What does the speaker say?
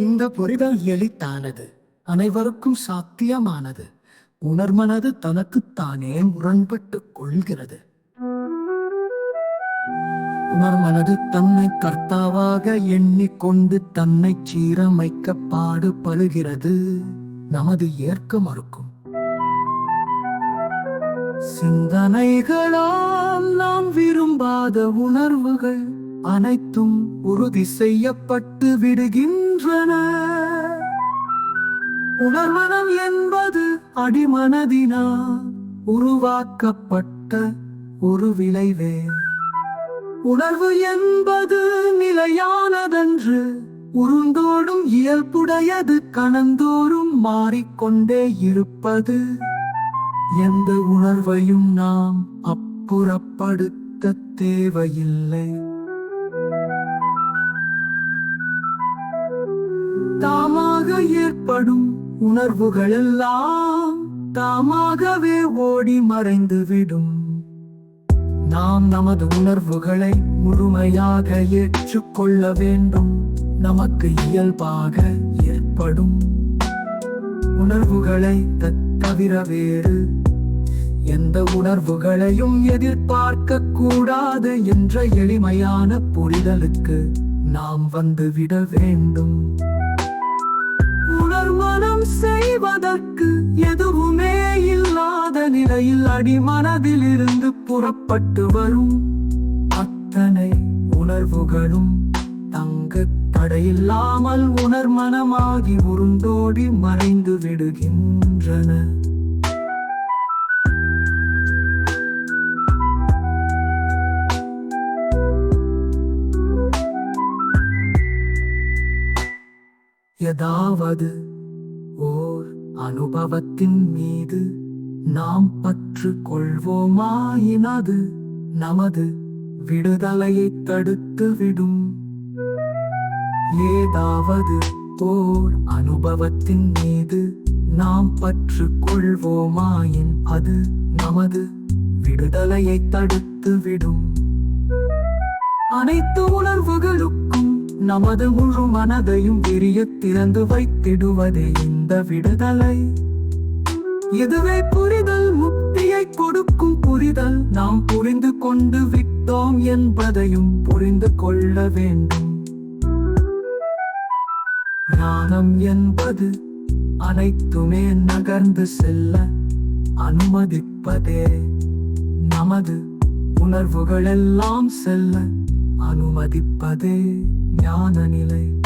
இந்த புரிதல் எளித்தானது அனைவருக்கும் சாத்தியமானது. உணர்மனது தனக்குத்தானே முரண்பட்டுக் கொள்கிறது. உணர்மனது தன்னை கர்த்தாவாக எண்ணிக்கொண்டு தன்னை சீரமைக்க பாடுபடுகிறது. நமது ஏற்க மறுக்கும். சிந்தனைகளால் நாம் விரும்பாத உணர்வுகள் அனைத்தும் உறுதி செய்யப்பட்டு விடுகின்றன. உணர்மனம் என்பது அடிமனதினால் உருவாக்கப்பட்ட ஒரு விளைவே. உணர்வு என்பது நிலையானதன்று உருந்தோடும் இயல்புடையது கணந்தோறும் மாறிக்கொண்டே இருப்பது. எந்த உணர்வையும் நாம் அப்புறப்படுத்த தேவையில்லை. ஏற்படும் உணர்வுகள் எல்லாம் தாமாகவே ஓடி மறைந்துவிடும் நாம் நமது உணர்வுகளை முழுமையாக ஏற்றுக்கொள்ள வேண்டும். நமக்கு இயல்பாக ஏற்படும். உணர்வுகளை தத் தவிர வேறு. எந்த உணர்வுகளையும் எதிர்பார்க்க கூடாது என்ற எளிமையான புரிதலுக்கு நாம் வந்துவிட வேண்டும். உணர்மனம் செய்வதற்கு எதுவுமே இல்லாத நிலையில் அடிமனதில் இருந்து புறப்பட்டு வரும். அத்தனை உணர்வுகளும் தங்கு தடையில்லாமல் உணர்மனமாகி உருண்டோடி மறைந்து விடுகின்றன. ஏதாவது ஓர் அனுபவத்தின் மீது நாம் பற்று கொள்வோமாயினது நமது விடுதலையை தடுத்து விடும் ஏதாவது ஓர் அனுபவத்தின் மீது நாம் பற்று கொள்வோமாயின் அது நமது விடுதலையை தடுத்து விடும் அனைத்து உணர்வுகளுக்கும் நமது முழு மனதையும் விரிய திறந்து வைத்திடுவதே இந்த விடுதலை. இதுவே புரிதல் முக்தியை கொடுக்கும் புரிதல். நாம் புரிந்து கொண்டு விட்டோம் என்பதையும் புரிந்து கொள்ள வேண்டும். ஞானம் என்பது அனைத்துமே நகர்ந்து செல்ல அனுமதிப்பதே. நமது உணர்வுகள் எல்லாம் செல்ல அனுமதிப்பதே. ஞான நிலை